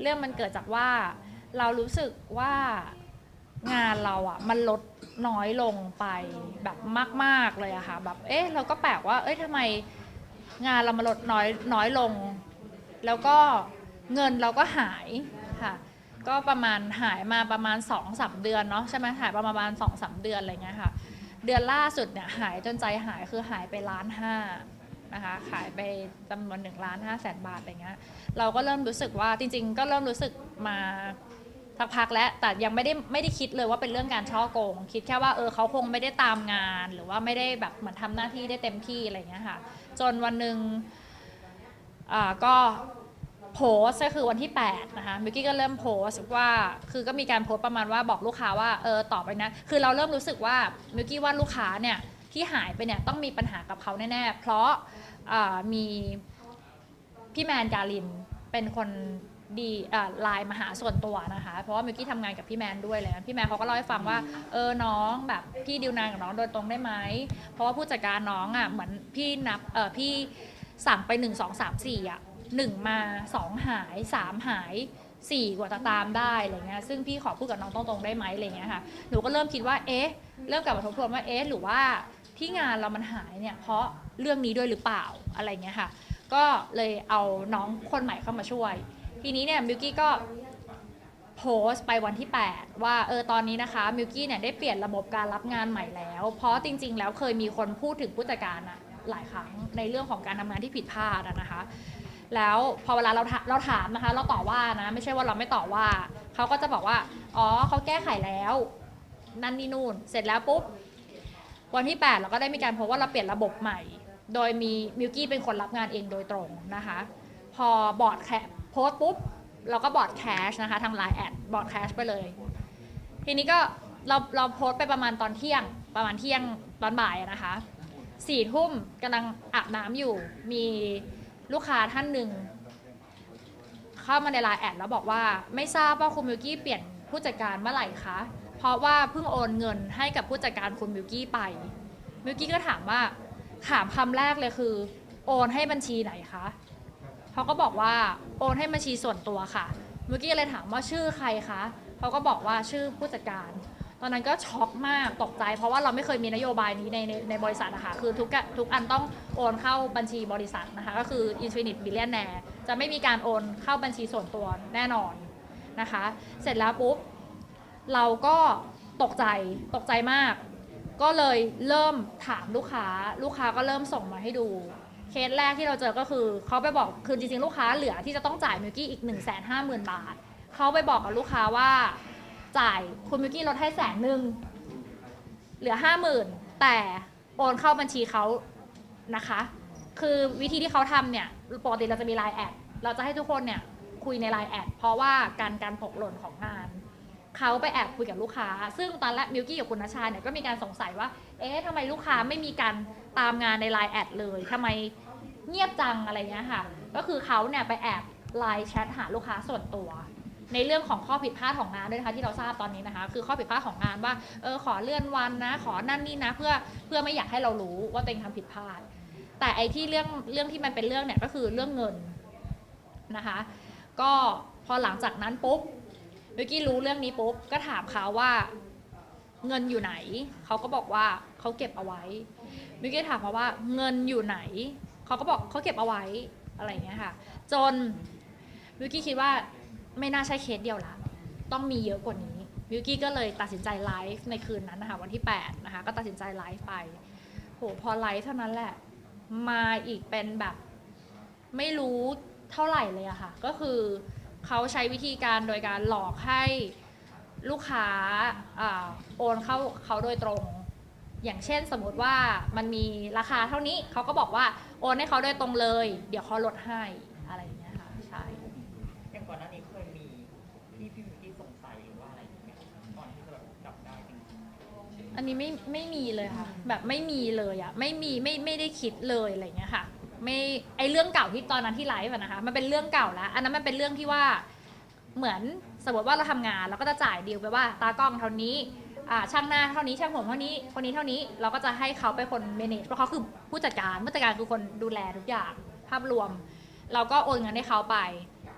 เรื่องมันเกิดจากว่าเรารู้สึกว่างานเราอะมันลดน้อยลงไปแบบมาก ๆเลยอะค่ะแบบเอ๊ะเราก็แปลกว่า เอ้ยทำไมงานเรามันลดน้อยน้อยลง แล้วก็เงินเราก็หายค่ะ ก็ประมาณหายมาประมาณ2อสเดือนเนาะใช่ไหมหายประมาณ2อสเดือนอะไรเงี้ยค่ะ เดือนล่าสุดเนี่ยหายจนใจหายคือหายไปล้านห้า นะคะขายไปจำนวนหนึ่งล้านห้าแสนบาทอะไรเงี้ยเราก็เริ่มรู้สึกว่าจริง ๆ ก็เริ่มรู้สึกมาสักพักแล้วแต่ยังไม่ได้ไม่ได้คิดเลยว่าเป็นเรื่องการช่อโกง คิดแค่ว่าเออเขาคงไม่ได้ตามงาน หรือว่าไม่ได้แบบเหมือนทำหน้าที่ได้เต็มที่อะไรเงี้ยค่ะ จนวันหนึ่งอ่าก็โพสก็คือวันที่ 8 นะคะมิวกี้ก็เริ่มโพสว่าคือก็มีการโพสประมาณว่าบอกลูกค้าว่าเออต่อไปนะ คือเราเริ่มรู้สึกว่ามิวกี้ว่าลูกค้าเนี่ย ที่หายไปเนี่ยต้องมีปัญหากับเขาแน่ๆ เพราะมีพี่แมนการินเป็นคนดีไลน์มาหาส่วนตัวนะคะ เพราะว่ามิวกี้ทำงานกับพี่แมนด้วยเลยพี่แมนเขาก็เล่าให้ฟังว่าเออน้องแบบพี่ดิวงานกับน้องโดยตรงได้ไหมเพราะว่าผู้จัดการน้องอะเหมือนพี่นับเออพี่สั่งไป1 2 3 4อะหนึ่งมาสองหายสามหายสี่กว่าจะตามได้อะไรเงี้ยซึ่งพี่ขอพูดกับน้องตรงๆได้ไหมอะไรเงี้ยค่ะหนูก็เริ่มคิดว่าเอ๊ะเริ่มกลับมาทบทวนว่าเอ๊ะหรือว่า ที่งานเรามันหายเนี่ยเพราะเรื่องนี้ด้วยหรือเปล่าอะไรเงี้ยค่ะ ก็เลยเอาน้องคนใหม่เข้ามาช่วย ทีนี้เนี่ยมิวกี้ก็โพสต์ไปวันที่ 8 ว่าเออตอนนี้นะคะมิวกี้เนี่ยได้เปลี่ยนระบบการรับงานใหม่แล้ว เพราะจริง ๆ แล้วเคยมีคนพูดถึงผู้จัดการอะหลายครั้งในเรื่องของการทำงานที่ผิดพลาดอะนะคะ แล้วพอเวลาเราถาเราถามนะคะ เราต่อว่านะ ไม่ใช่ว่าเราไม่ต่อว่าเขาก็จะบอกว่า อ๋อเขาแก้ไขแล้ว นั่นนี่นู่น เสร็จแล้วปุ๊บ วันที่ 8 เราก็ได้มีการพสต์ว่าเราเปลี่ยนระบบใหม่ โดยมีมิวกี้เป็นคนรับงานเองโดยตรงนะคะ พอบอร์ดแคโพสปุ๊บ เราก็บอร์ดแคชนะคะทางไลน์แอดบอร์ดแคชไปเลย ทีนี้ก็เราเราโพสไปประมาณตอนเที่ยง ประมาณเที่ยงตอนบ่ายนะคะสี่ทุ่มกำลังอาบน้ำอยู่ มีลูกค้าท่านหนึ่งเข้ามาในไลน์แอดแล้วบอกว่าไม่ทราบว่าคุณมิวกี้เปลี่ยนผู้จัดการเมื่อไหร่คะ เพราะว่าเพิ่งโอนเงินให้กับผู้จัดการคุณมิวกี้ไปมิวกี้ก็ถามว่าถามคำแรกเลยคือ โอนให้บัญชีไหนคะเขาก็บอกว่าโอนให้บัญชีส่วนตัวค่ะมิวกี้เลยถามว่าชื่อใครคะเขาก็บอกว่าชื่อผู้จัดการ ตอนนั้นก็ช็อกมากตกใจ เพราะว่าเราไม่เคยมีนโยบายนี้ในในในบริษัทนะคะคือทุกทุกอันต้องโอนเข้าบัญชีบริษัทนะคะก็คือ Infinite Billionaire จะไม่มีการโอนเข้าบัญชีส่วนตัวแน่นอนนะคะ เสร็จแล้วปุ๊บ เราก็ตกใจตกใจมาก ก็เลยเริ่มถามลูกค้า ลูกค้าก็เริ่มส่งมาให้ดู เคสแรกที่เราเจอก็คือเขาไปบอกคือจริงๆลูกค้าเหลือที่จะต้องจ่ายมิวกี้อีก 1 5 0 0 0 0 บาทเขาไปบอกกับลูกค้าว่าจ่ายคุณมิวกี้ลดให้แสนหนึ่งเหลือ5 0,000แต่โอนเข้าบัญชีเขานะคะ คือวิธีที่เขาทำเนี่ยปกติเราจะมีไลน์แอดเราจะให้ทุกคนเนี่ยคุยในไลน์แอดเพราะว่าการการตกหล่นของงาน เขาไปแอบคุยกับลูกค้า ซึ่งตอนแรกมิวกี้กับคุณนชาเนี่ยก็มีการสงสัยว่า เอ๊ะทำไมลูกค้าไม่มีการตามงานในไลน์แอดเลยทำไมเงียบจังอะไรเงี้ยค่ะ ก็คือเขาเนี่ยไปแอบไลน์แชทหาลูกค้าส่วนตัว ในเรื่องของข้อผิดพลาดของงานด้วยนะคะที่เราทราบตอนนี้นะคะ คือข้อผิดพลาดของงานว่าเออขอเลื่อนวันนะ ขอนั่นนี่นะ เพื่อเพื่อไม่อยากให้เรารู้ว่าตัวเองทำผิดพลาด แต่ไอ้ที่เรื่องเรื่องที่มันเป็นเรื่องเนี่ยก็คือเรื่องเงินนะคะ ก็พอหลังจากนั้นปุ๊บ วิกี้รู้เรื่องนี้ปุ๊บก็ถามเขาว่าเงินอยู่ไหน เขาก็บอกว่าเขาเก็บเอาไว้มิวกี้ถามเขาว่าเงินอยู่ไหน เขาก็บอกเขาเก็บเอาไว้อะไรเงี้ยค่ะ จนมิวกี้คิดว่าไม่น่าใช่เคสเดียวละต้องมีเยอะกว่านี้มิวกี้ก็เลยตัดสินใจไลฟ์ในคืนนั้นนะคะวันที่8นะคะก็ตัดสินใจไลฟ์ไปโหพอไลฟ์เท่านั้นแหละ มาอีกเป็นแบบไม่รู้เท่าไหร่เลยอะค่ะ ก็คือ เขาใช้วิธีการโดยการหลอกให้ลูกค้าอโอนเข้าเขาโดยตรง อย่างเช่นสมมติว่ามันมีราคาเท่านี้เขาก็บอกว่าโอนให้เขาโดยตรงเลย เดี๋ยวเขาลดให้อะไรอย่างเงี้ยค่ะใช่อย่างก่อนหน้านี้เคยมีที่พี่มุกี้สงสัยหรือว่าอะไรอย่างเงี้ยก่อนที่จะแบบจับได้จริงอันนี้ไม่ไม่มีเลยค่ะ แบบไม่มีเลยอะไม่มีไม่ไม่ได้คิดเลยอะไรอย่างเงี้ยค่ะ ไม่ไอเรื่องเก่าที่ตอนนั้นที่ไลฟ์อะนะคะมันเป็นเรื่องเก่าแล้วอันนั้นมันเป็นเรื่องที่ว่าเหมือนสมมติว่าเราทำงานเราก็จะจ่ายดีลไปว่า ตากล้องเท่านี้อ่าช่างหน้าเท่านี้ช่างผมเท่านี้คนนี้เท่านี้เราก็จะให้เขาเป็นคน manage เพราะเขาคือผู้จัดการผู้จัดการคือคนดูแลทุกอย่างภาพรวม เราก็โอนเงินให้เขาไป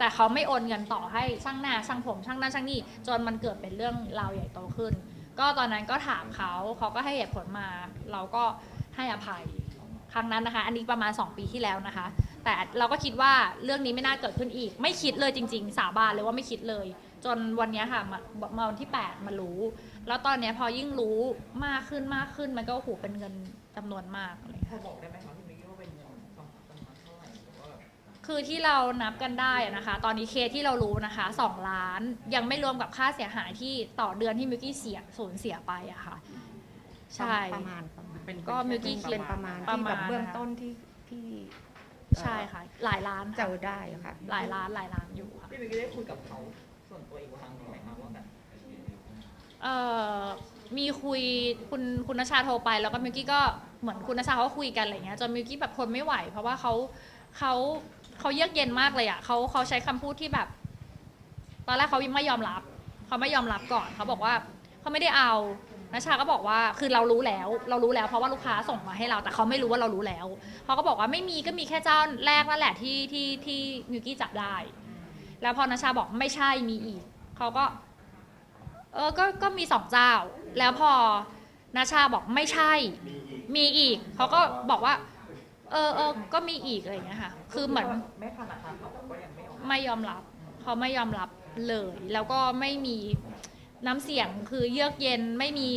แแต่เขาไม่โอนเงินต่อให้ช่างหน้าช่างผมช่างนั่นช่างนี่จนมันเกิดเป็นเรื่องราวใหญ่โตขึ้น ก็ตอนนั้นก็ถามเขาเขาก็ให้เหตุผลมา เราก็ให้อภัย ครั้งนั้นนะคะ อันนี้ประมาณ 2 ปีที่แล้วนะคะ แต่เราก็คิดว่าเรื่องนี้ไม่น่าเกิดขึ้นอีก ไม่คิดเลยจริง ๆ สาบานเลยว่าไม่คิดเลย จนวันเนี้ยค่ะมามาวันที่ 8 มารู้ แล้วตอนเนี้ยพอยิ่งรู้มากขึ้นมากขึ้นมันก็โอ้โหเป็นเงินจำนวนมากอะไรอย่างพเลยอบอกได้ไหมคะพี่มิกกี้ว่าเป็นเงินประมาณประมาณเท่าไหร่หรือว่าแบบคือที่เรานับกันได้อะนะคะ ตอนนี้เคสที่เรารู้นะคะ 2 ล้านยังไม่รวมกับค่าเสียหายที่ต่อเดือนที่มิวกี้เสียสูญเสียไปอะค่ะ ใช่ ประมาณประมาณ เป็นก็มิวกี้เป็นประมาณประที่มาณแบบเบื้องนะคะต้นที่ที่ใช่ค่ะ หลายล้านเจค่ะอได้ค่ะหลายล้านหลายล้านอยู่ค่ะ พี่มิกกี้ได้คุยกับเขาส่วนตัวอีกครั้งหนึ่งไหมคะว่าแบบเอ่อมีคุยคุณคุณนชชาโทรไป แล้วก็มิวกี้ก็เหมือนคุณนชชาเขาก็คุยกันอะไรเงี้ยจนมิวกี้แบบทนไม่ไหว เพราะว่าเขาเขาเขาเยือกเย็นมากเลยอะเขาเขาใช้คำพูดที่แบบ ตอนแรกเขาไม่ยอมรับเขาไม่ยอมรับก่อนเขาบอกว่าเขาไม่ได้เอา นชชาก็บอกว่าคือเรารู้แล้ว เรารู้แล้วเพราะว่าลูกค้าส่งมาให้เรา แต่เขาไม่รู้ว่าเรารู้แล้วเขาก็บอกว่าไม่มีก็มีแค่เจ้าแรกนั่นแหละที่ที่ที่มิวกี้จับได้ แล้วพอนชชาบอกไม่ใช่มีอีกเขาก็ เออก็ก็มีสองเจ้า แล้วพอนาชาบอกไม่ใช่ มีอีก เขาก็บอกว่า เออเออก็มีอีกอะไรอย่างเงี้ยค่ะ คือเหมือนแม่ธนาคารเขาก็ยังไม่ออกไม่ยอมรับ เขาไม่ยอมรับเลย แล้วก็ไม่มี น้ำเสียงคือเยือกเย็นไม่มี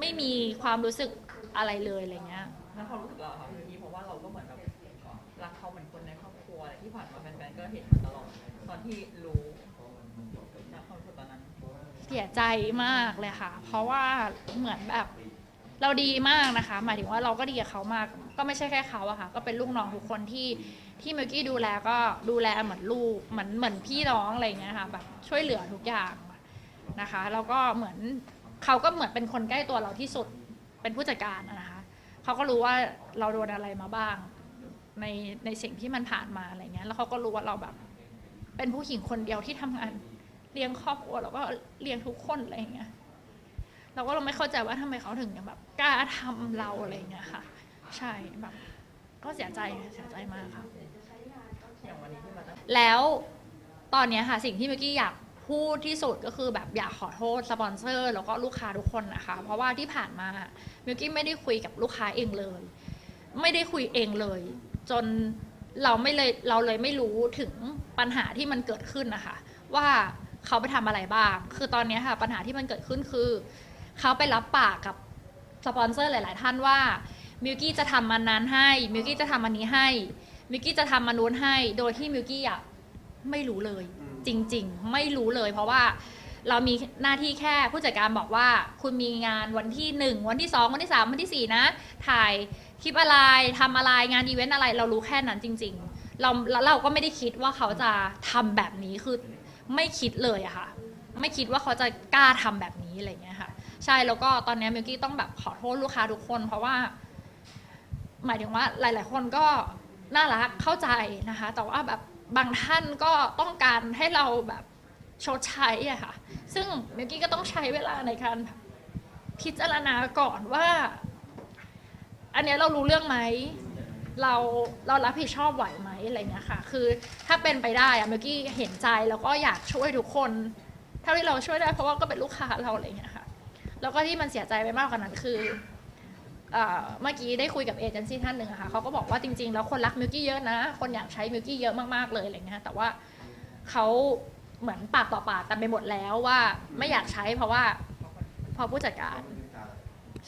ไม่มีความรู้สึกอะไรเลยอะไรเงี้ย แล้วความรู้สึกเราค่ะพี่มิกกี้เพราะว่าเราก็เหมือนแบบรักเขาเหมือนคนในครอบครัวอะไรที่ผ่านมาแฟนๆก็เห็นมาตลอดตอนที่รู้จากความรู้สึกตอนนั้นเสียใจมากเลยค่ะ เพราะว่าเหมือนแบบเราดีมากนะคะ หมายถึงว่าเราก็ดีกับเขามาก ก็ไม่ใช่แค่เขาอะค่ะ ก็เป็นลูกน้องทุกคนที่ที่มิวกี้ดูแลก็ดูแลเหมือนลูกเหมือนเหมือนพี่น้องอะไรอย่างเงี้ยค่ะแบบช่วยเหลือทุกอย่าง นะคะแล้วก็เหมือนเขาก็เหมือนเป็นคนใกล้ตัวเราที่สุดเป็นผู้จัดการอะนะคะเขาก็รู้ว่าเราโดนอะไรมาบ้าง ในในสิ่งที่มันผ่านมาอะไรเงี้ยแล้วเขาก็รู้ว่าเราแบบ เป็นผู้หญิงคนเดียวที่ทำงานเลี้ยงครอบครัวแล้วก็เลี้ยงทุกคนอะไรอย่างเงี้ยเราก็เราไม่เข้าใจว่าทำไมเขาถึงยังแบบกล้าทำเราอะไรอย่างเงี้ยค่ะ ใช่แบบก็เสียใจเสียใจมากค่ะอย่างวันนี้ที่มาตั้งแล้วตอนเนี้ยค่ะสิ่งที่เมื่อกี้อยาก พูดที่สุดก็คือแบบอยากขอโทษสปอนเซอร์แล้วก็ลูกค้าทุกคนนะคะ เพราะว่าที่ผ่านมามิวกี้ไม่ได้คุยกับลูกค้าเองเลย ไม่ได้คุยเองเลย จนเราไม่เลยเราเลยไม่รู้ถึงปัญหาที่มันเกิดขึ้นนะคะ ว่าเขาไปทำอะไรบ้าง คือตอนนี้ค่ะปัญหาที่มันเกิดขึ้นคือ เขาไปรับปากกับสปอนเซอร์หลาย ๆ ท่านว่ามิวกี้จะทำมันนั้นให้มิวกี้จะทำอันนี้ให้มิวกี้จะทำมันนู้นให้ โดยที่มิวกี้อะไม่รู้เลย จริง ๆ ไม่รู้เลย เพราะว่าเรามีหน้าที่แค่ผู้จัดการบอกว่า คุณมีงานวันที่ 1 วันที่ 2 วันที่ 3 วันที่ 4 นะ ถ่ายคลิปอะไรทำอะไรงานอีเวนต์อะไร เรารู้แค่นั้นจริง ๆ เราแล้วเราก็ไม่ได้คิดว่าเขาจะทำแบบนี้คือไม่คิดเลยอะค่ะ ไม่คิดว่าเขาจะกล้าทำแบบนี้อะไรอย่างเงี้ยค่ะ ใช่แล้วก็ตอนนี้มิวกี้ต้องแบบขอโทษลูกค้าทุกคน เพราะว่า หมายถึงว่าหลาย ๆ คนก็น่ารักเข้าใจนะคะ แต่ว่าแบบ บางท่านก็ต้องการให้เราแบบชดใช้อะค่ะ ซึ่งเมิวกี้ก็ต้องใช้เวลาในการพิจารณาก่อนว่า อันเนี้ยเรารู้เรื่องไหม เราเรารับผิดชอบไหวไหมอะไรเงี้ยค่ะ คือถ้าเป็นไปได้อะเมิวกี้เห็นใจแล้วก็อยากช่วยทุกคนเท่าที่เราช่วยได้เพราะว่าก็เป็นลูกค้าเราอะไรเงี้ยค่ะ แล้วก็ที่มันเสียใจไปมากกว่านั้นคือ เอ่อเมื่อกี้ได้คุยกับเอเจนซี่ท่านหนึ่งอะค่ะเขาก็บอกว่าจริงๆ แล้วคนรักมิวกี้เยอะนะ คนอยากใช้มิวกี้เยอะมากๆเลยอะไรเงี้ยแต่ว่าเขาเหมือนปากต่อปากกันไปหมดแล้วว่าไม่อยากใช้เพราะว่าเพอผู้จัดการ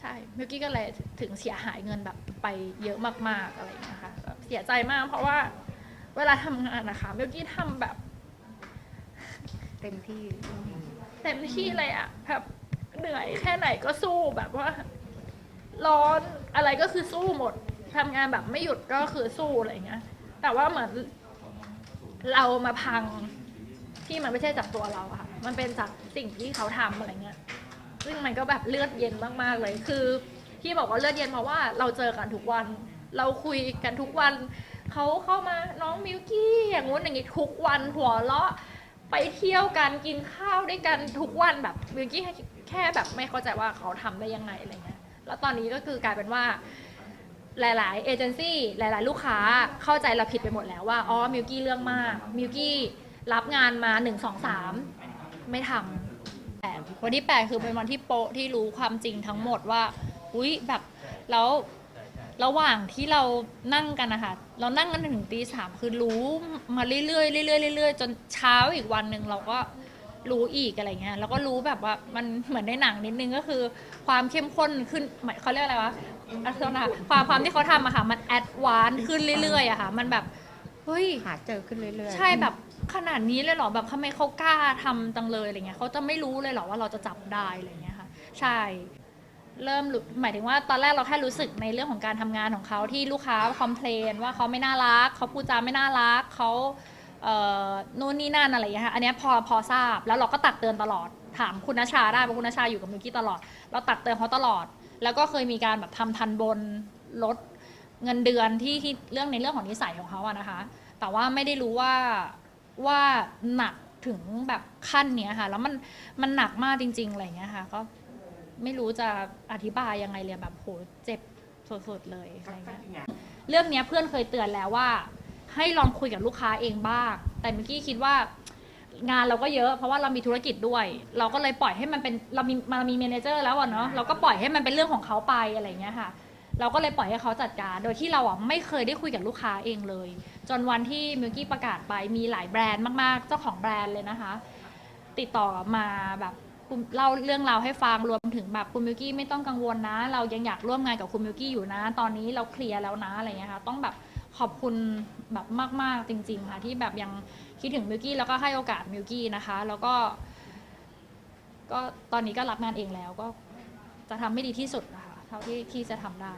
ใช่มิวกี้ก็เลยถึงเสียหายเงินแบบไปเยอะมากๆอะไรอย่างเงี้ยค่ะแบบเสียใจมากเพราะว่าเวลาทำงานนะคะมิวกี้ทำแบบเต็มที่ เต็มที่เลยอะแบบเหนื่อยแค่ไหนก็สู้แบบว่า ร้อนอะไรก็คือสู้หมดทำงานแบบไม่หยุดก็คือสู้อะไรเงี้ย แต่ว่าเหมือนเรามาพังที่มันไม่ใช่จากตัวเราอะค่ะ มันเป็นจากสิ่งที่เขาทำอะไรเงี้ย ซึ่งมันก็แบบเลือดเย็นมากๆเลย คือที่บอกว่าเลือดเย็นเพราะว่าเราเจอกันทุกวัน เราคุยกันทุกวัน เขาเข้ามาน้องมิวกี้อย่างงู้นอย่างงี้ทุกวันหัวเราะไปเที่ยวกันกินข้าวด้วยกันทุกวันแบบมิวกี้แค่แบบไม่เข้าใจว่าเขาทำได้ยังไงอะไรเงี้ย แล้วตอนนี้ก็คือกลายเป็นว่า หลาย ๆ เอเจนซี่หลาย ๆ ลูกค้าเข้าใจเราผิดไปหมดแล้วว่าอ๋อมิวกี้เรื่องมากมิวกี้รับงานมาหนึ่งสองสามไม่ทำแต่วันที่แปดคือเป็นวันที่โปะที่รู้ความจริงทั้งหมดว่าอุ้ยแบบแล้วระหว่างที่เรานั่งกันนะคะเรานั่งกันถึงตีสามคือรู้มาเรื่อยๆเรื่อยๆเรื่อยๆจนเช้าอีกวันหนึ่งเราก็ รู้อีกอะไรเงี้ยแล้วก็รู้แบบว่ามันเหมือนในหนังนิดนึงก็คือ ความเข้มข้นขึ้นหมายเขาเรียกอะไรวะอะโทษนะคะความความที่เขาทำอะค่ะ มันแอดวานขึ้นเรื่อยๆอะค่ะ มันแบบเฮ้ย หาเจอขึ้นเรื่อยๆ ใช่แบบขนาดนี้เลยเหรอแบบทำไมเขากล้าทำจังเลยอะไรเงี้ยเขาจะไม่รู้เลยเหรอว่าเราจะจับได้อะไรเงี้ยค่ะ ใช่ เริ่มรู้หมายถึงว่าตอนแรกเราแค่รู้สึกในเรื่องของการทำงานของเขาที่ลูกค้าคอมเพลนว่าเขาไม่น่ารักเขาพูดจาไม่น่ารักเขา เอ่อนู่นนี่นั่นอะไรอย่างเงี้ยค่ะอันเนี้ยพอพอทราบแล้วเราก็ตักเตือนตลอด ถามคุณนชาได้เพราะคุณนชาอยู่กับมิวกี้ตลอด เราตักเตือนเขาตลอด แล้วก็เคยมีการแบบทำทันบนลดเงินเดือนที่ที่เรื่องในเรื่องของนิสัยของเขาอะนะคะ แต่ว่าไม่ได้รู้ว่าว่าหนักถึงแบบขั้นเนี้ยค่ะ แล้วมันมันหนักมากจริง ๆอะไรอย่างเงี้ยค่ะ ก็ไม่รู้จะอธิบายยังไงเลยแบบโหเจ็บสุดๆเลยอะไรเงี้ย เรื่องเนี้ยเพื่อนเคยเตือนแล้วว่า ให้ลองคุยกับลูกค้าเองบ้าง แต่เมื่อกี้คิดว่างานเราก็เยอะ เพราะว่าเรามีธุรกิจด้วย เราก็เลยปล่อยให้มันเป็นเรามีมามีเมนเจอร์แล้วอะเนาะเราก็ปล่อยให้มันเป็นเรื่องของเขาไปอะไรเงี้ยค่ะ เราก็เลยปล่อยให้เขาจัดการ โดยที่เราอะไม่เคยได้คุยกับลูกค้าเองเลย จนวันที่มิวกี้ประกาศไปมีหลายแบรนด์มากๆ เจ้าของแบรนด์เลยนะคะ ติดต่อมาแบบเล่าเรื่องราวให้ฟังรวมถึงแบบคุณมิวกี้ไม่ต้องกังวลนะ เรายังอยากร่วมงานกับคุณมิวกี้อยู่นะ ตอนนี้เราเคลียร์แล้วนะอะไรเงี้ยค่ะต้องแบบ ขอบคุณแบบมาก ๆ จริง ๆ ค่ะ ที่แบบยังคิดถึงมิวกี้แล้วก็ให้โอกาสมิวกี้นะคะ แล้วก็ ก็ตอนนี้ก็รับงานเองแล้วก็จะทำให้ดีที่สุดนะคะ เท่าที่ที่จะทำได้